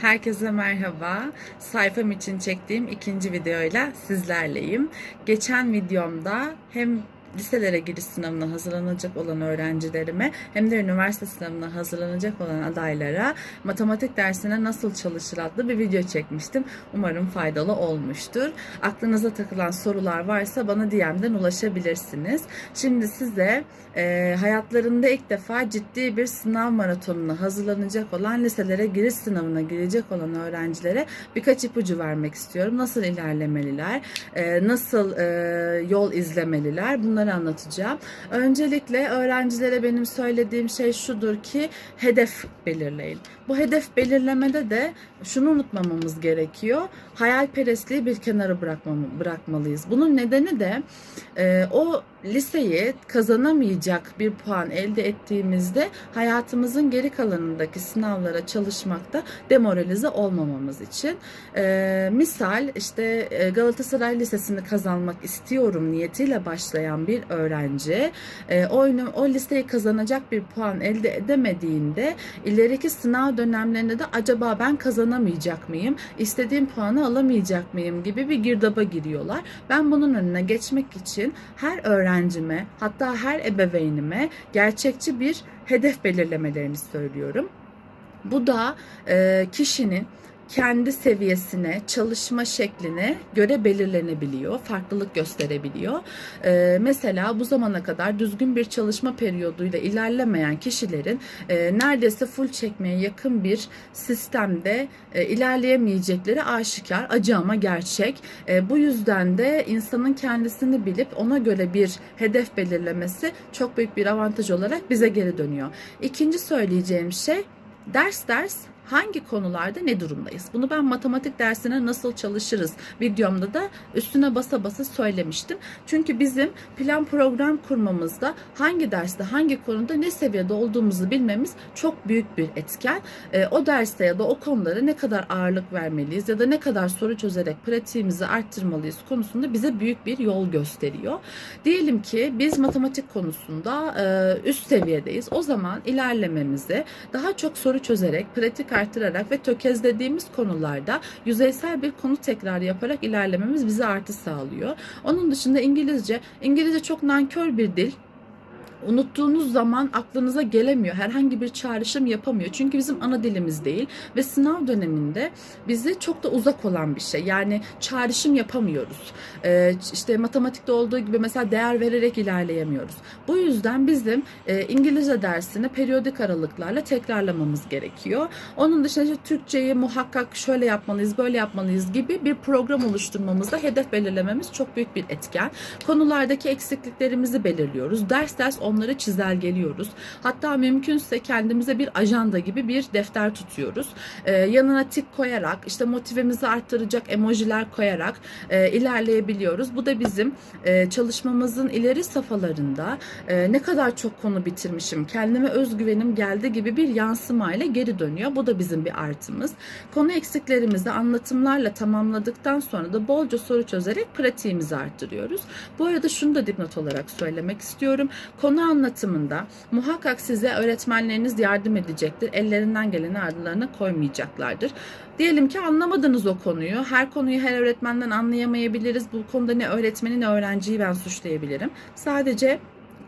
Herkese merhaba. Sayfam için çektiğim ikinci videoyla sizlerleyim. Geçen videomda hem liselere giriş sınavına hazırlanacak olan öğrencilerime hem de üniversite sınavına hazırlanacak olan adaylara matematik dersine nasıl çalışır adlı bir video çekmiştim. Umarım faydalı olmuştur. Aklınıza takılan sorular varsa bana DM'den ulaşabilirsiniz. Şimdi size e, hayatlarında ilk defa ciddi bir sınav maratonuna hazırlanacak olan liselere giriş sınavına girecek olan öğrencilere birkaç ipucu vermek istiyorum. Nasıl ilerlemeliler, e, nasıl e, yol izlemeliler bunları anlatacağım. Öncelikle öğrencilere benim söylediğim şey şudur ki hedef belirleyin. Bu hedef belirlemede de şunu unutmamamız gerekiyor. Hayalperestliği bir kenara bırakmam, bırakmalıyız. Bunun nedeni de e, o liseyi kazanamayacak bir puan elde ettiğimizde hayatımızın geri kalanındaki sınavlara çalışmakta demoralize olmamamız için. E, misal işte e, Galatasaray Lisesi'ni kazanmak istiyorum niyetiyle başlayan bir öğrenci e, o, o listeyi kazanacak bir puan elde edemediğinde ileriki sınav dönemlerinde de acaba ben kazanamayacak mıyım? İstediğim puanı alamayacak mıyım gibi bir girdaba giriyorlar. Ben bunun önüne geçmek için her öğrencime hatta her ebeveynime gerçekçi bir hedef belirlemelerini söylüyorum. Bu da e, kişinin kendi seviyesine, çalışma şekline göre belirlenebiliyor, farklılık gösterebiliyor. Ee, mesela bu zamana kadar düzgün bir çalışma periyoduyla ilerlemeyen kişilerin e, neredeyse full çekmeye yakın bir sistemde e, ilerleyemeyecekleri aşikar, acı ama gerçek. E, bu yüzden de insanın kendisini bilip ona göre bir hedef belirlemesi çok büyük bir avantaj olarak bize geri dönüyor. İkinci söyleyeceğim şey ders ders hangi konularda ne durumdayız? Bunu ben matematik dersine nasıl çalışırız videomda da üstüne basa basa söylemiştim. Çünkü bizim plan program kurmamızda hangi derste hangi konuda ne seviyede olduğumuzu bilmemiz çok büyük bir etken. E, o derste ya da o konulara ne kadar ağırlık vermeliyiz ya da ne kadar soru çözerek pratiğimizi arttırmalıyız konusunda bize büyük bir yol gösteriyor. Diyelim ki biz matematik konusunda e, üst seviyedeyiz. O zaman ilerlememizi daha çok soru çözerek, pratik arttırarak ve tökezlediğimiz konularda yüzeysel bir konu tekrar yaparak ilerlememiz bize artı sağlıyor. Onun dışında İngilizce, İngilizce çok nankör bir dil unuttuğunuz zaman aklınıza gelemiyor. Herhangi bir çağrışım yapamıyor. Çünkü bizim ana dilimiz değil ve sınav döneminde bize çok da uzak olan bir şey. Yani çağrışım yapamıyoruz. Ee, işte matematikte olduğu gibi mesela değer vererek ilerleyemiyoruz. Bu yüzden bizim e, İngilizce dersini periyodik aralıklarla tekrarlamamız gerekiyor. Onun dışında işte Türkçeyi muhakkak şöyle yapmalıyız, böyle yapmalıyız gibi bir program oluşturmamızda hedef belirlememiz çok büyük bir etken. Konulardaki eksikliklerimizi belirliyoruz. Ders ders onları çizelgeliyoruz. Hatta mümkünse kendimize bir ajanda gibi bir defter tutuyoruz. Ee, yanına tik koyarak, işte motivemizi arttıracak emojiler koyarak e, ilerleyebiliyoruz. Bu da bizim e, çalışmamızın ileri safhalarında e, ne kadar çok konu bitirmişim, kendime özgüvenim geldi gibi bir yansımayla geri dönüyor. Bu da bizim bir artımız. Konu eksiklerimizi anlatımlarla tamamladıktan sonra da bolca soru çözerek pratiğimizi arttırıyoruz. Bu arada şunu da dipnot olarak söylemek istiyorum. Konu anlatımında muhakkak size öğretmenleriniz yardım edecektir. Ellerinden geleni ardlarına koymayacaklardır. Diyelim ki anlamadınız o konuyu. Her konuyu her öğretmenden anlayamayabiliriz. Bu konuda ne öğretmeni ne öğrenciyi ben suçlayabilirim. Sadece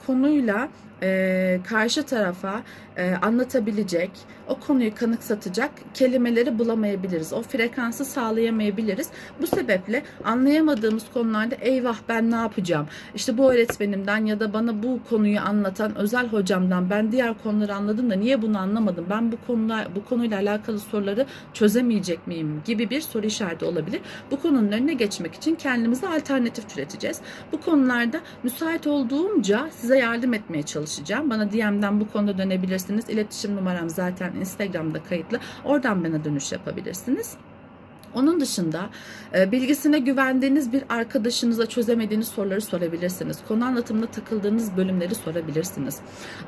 konuyla e, karşı tarafa e, anlatabilecek, o konuyu kanıksatacak kelimeleri bulamayabiliriz. O frekansı sağlayamayabiliriz. Bu sebeple anlayamadığımız konularda eyvah ben ne yapacağım? İşte bu öğretmenimden ya da bana bu konuyu anlatan özel hocamdan ben diğer konuları anladım da niye bunu anlamadım? Ben bu konular bu konuyla alakalı soruları çözemeyecek miyim gibi bir soru işareti olabilir. Bu konunun önüne geçmek için kendimize alternatif türeteceğiz. Bu konularda müsait olduğumca size yardım etmeye çalışacağım. Bana DM'den bu konuda dönebilirsiniz. İletişim numaram zaten Instagram'da kayıtlı. Oradan bana dönüş yapabilirsiniz. Onun dışında e, bilgisine güvendiğiniz bir arkadaşınıza çözemediğiniz soruları sorabilirsiniz. Konu anlatımında takıldığınız bölümleri sorabilirsiniz.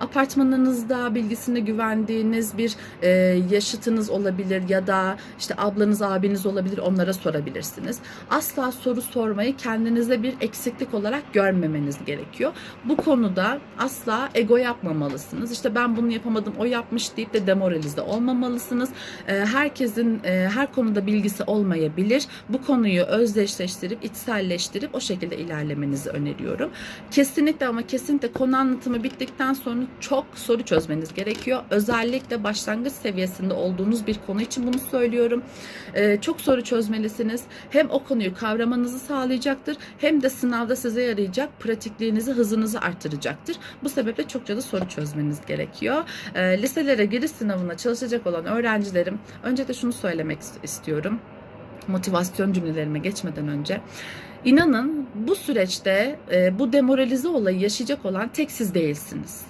Apartmanınızda bilgisine güvendiğiniz bir e, yaşıtınız olabilir ya da işte ablanız abiniz olabilir onlara sorabilirsiniz. Asla soru sormayı kendinize bir eksiklik olarak görmemeniz gerekiyor. Bu konuda asla ego yapmamalısınız. İşte ben bunu yapamadım o yapmış deyip de demoralize olmamalısınız. E, herkesin her konuda bilgisi olmayabilir. Bu konuyu özdeşleştirip içselleştirip o şekilde ilerlemenizi öneriyorum. Kesinlikle ama kesinlikle konu anlatımı bittikten sonra çok soru çözmeniz gerekiyor. Özellikle başlangıç seviyesinde olduğunuz bir konu için bunu söylüyorum. Ee, çok soru çözmelisiniz. Hem o konuyu kavramanızı sağlayacaktır hem de sınavda size yarayacak pratikliğinizi, hızınızı arttıracaktır. Bu sebeple çokça da soru çözmeniz gerekiyor. Ee, liselere giriş sınavına çalışacak olan öğrencilerim önce de şunu söylemek istiyorum motivasyon cümlelerime geçmeden önce. İnanın bu süreçte e, bu demoralize olayı yaşayacak olan tek siz değilsiniz.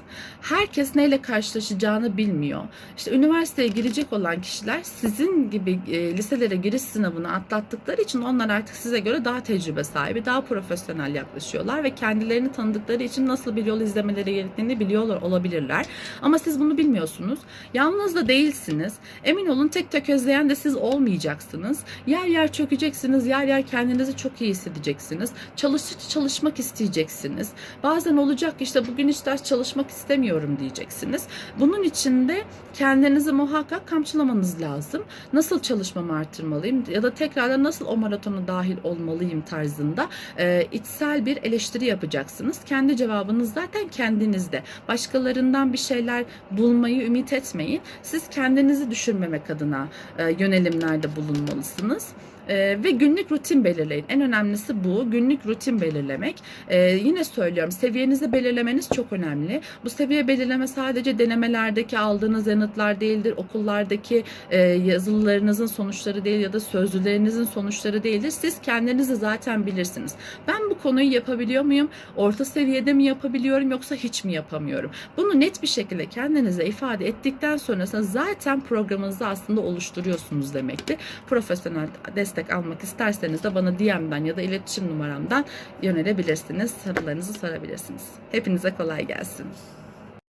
Herkes neyle karşılaşacağını bilmiyor. İşte üniversiteye girecek olan kişiler sizin gibi e, liselere giriş sınavını atlattıkları için onlar artık size göre daha tecrübe sahibi, daha profesyonel yaklaşıyorlar ve kendilerini tanıdıkları için nasıl bir yol izlemeleri gerektiğini biliyorlar olabilirler. Ama siz bunu bilmiyorsunuz. Yalnız da değilsiniz. Emin olun tek tek özleyen de siz olmayacaksınız. Yer yer çökeceksiniz, yer yer kendinizi çok iyi hissedeceksiniz. Çalıştıkça çalışmak isteyeceksiniz. Bazen olacak işte bugün hiç ders çalışmak istemiyorum diyeceksiniz. Bunun için de kendinizi muhakkak kamçılamanız lazım. Nasıl çalışmamı arttırmalıyım ya da tekrardan nasıl o maratona dahil olmalıyım tarzında e, içsel bir eleştiri yapacaksınız. Kendi cevabınız zaten kendinizde. Başkalarından bir şeyler bulmayı ümit etmeyin. Siz kendinizi düşürmemek adına e, yönelimlerde bulunmalısınız. Ee, ve günlük rutin belirleyin. En önemlisi bu. Günlük rutin belirlemek. Ee, yine söylüyorum seviyenizi belirlemeniz çok önemli. Bu seviye belirleme sadece denemelerdeki aldığınız yanıtlar değildir. Okullardaki e, yazılılarınızın sonuçları değil ya da sözlülerinizin sonuçları değildir. Siz kendinizi zaten bilirsiniz. Ben bu konuyu yapabiliyor muyum? Orta seviyede mi yapabiliyorum yoksa hiç mi yapamıyorum? Bunu net bir şekilde kendinize ifade ettikten sonrasında zaten programınızı aslında oluşturuyorsunuz demektir. Profesyonel destek almak isterseniz de bana DM'den ya da iletişim numaramdan yönelebilirsiniz. Sorularınızı sorabilirsiniz. Hepinize kolay gelsin.